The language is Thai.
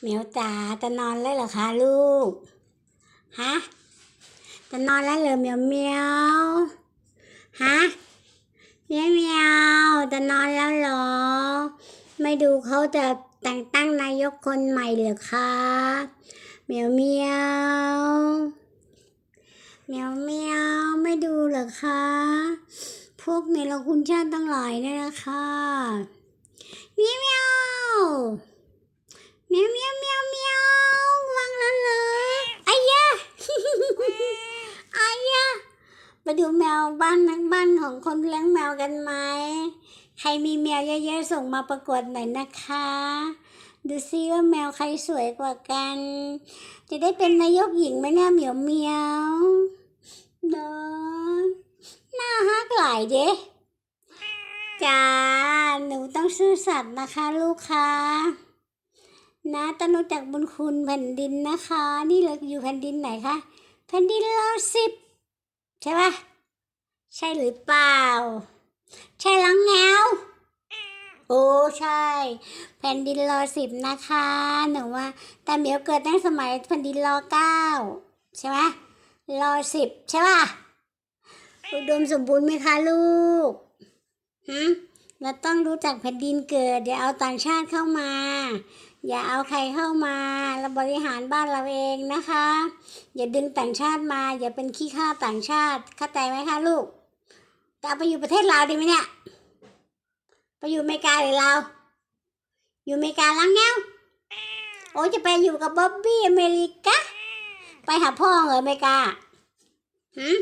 เหมียวจ๋าจะนอนแล้วเหรอคะลูก ฮะ จะนอนแล้วเหรอเหมียวเหมียว ฮะเหมียวเหมียวจะนอนแล้วเหรอ ไม่ดูเขาจะแต่งตั้งนายกคนใหม่เหรอคะเหมียวเหมียวเหมียวเหมียวไม่ดูเหรอคะ พวกเนรคุณชาติตั้งหลายเนี่ยนะคะเหมียว เมียวเมียวเมียวเมียวเหมียวางแล้วเหรอไอ้ยะไอ้ยะมาดูแมวบ้านนักบ้านของคนเลี้ยงแมวกันไหมใครมีแมวเยอะๆส่งมาประกวดหน่อยนะคะ ดูซิว่าแมวใครสวยกว่ากัน จะได้เป็นนายกหญิงไหมเนี่ยเหมียวเหมียวเดินน่าฮักหลายเด้จ้า หนูต้องซื่อสัตย์นะคะลูกค้า นะต้องรู้จักบุญคุณแผ่นดินนะคะ นี่เราอยู่แผ่นดินไหนคะแผ่นดินเราสิบใช่ปะใช่หรือเปล่า ใช่ลังแงวโอ้ใช่ แผ่นดินรอสิบนะคะหนูว่า แต่เหมียวเกิดตั้งสมัยแผ่นดินรอเก้าใช่ไหมรอสิบใช่ป่ะอุดมสมบูรณ์ไหมคะลูกหืม เราต้องรู้จักแผ่นดินเกิด อย่าเอาต่างชาติเข้ามา อย่าเอาใครเข้ามาเราบริหารบ้านเราเองนะคะ อย่าดึงต่างชาติมา อย่าเป็นขี้ข้าต่างชาติเข้าใจไหมคะลูกจะเอาไปอยู่ประเทศลาวดีไหมเนี่ยไปอยู่อเมริกาหรือลาวอยู่อเมริกาลังแงวโอ้จะไปอยู่กับบ๊อบบี้อเมริกาไปหาพ่อเหรออเมริกาหืม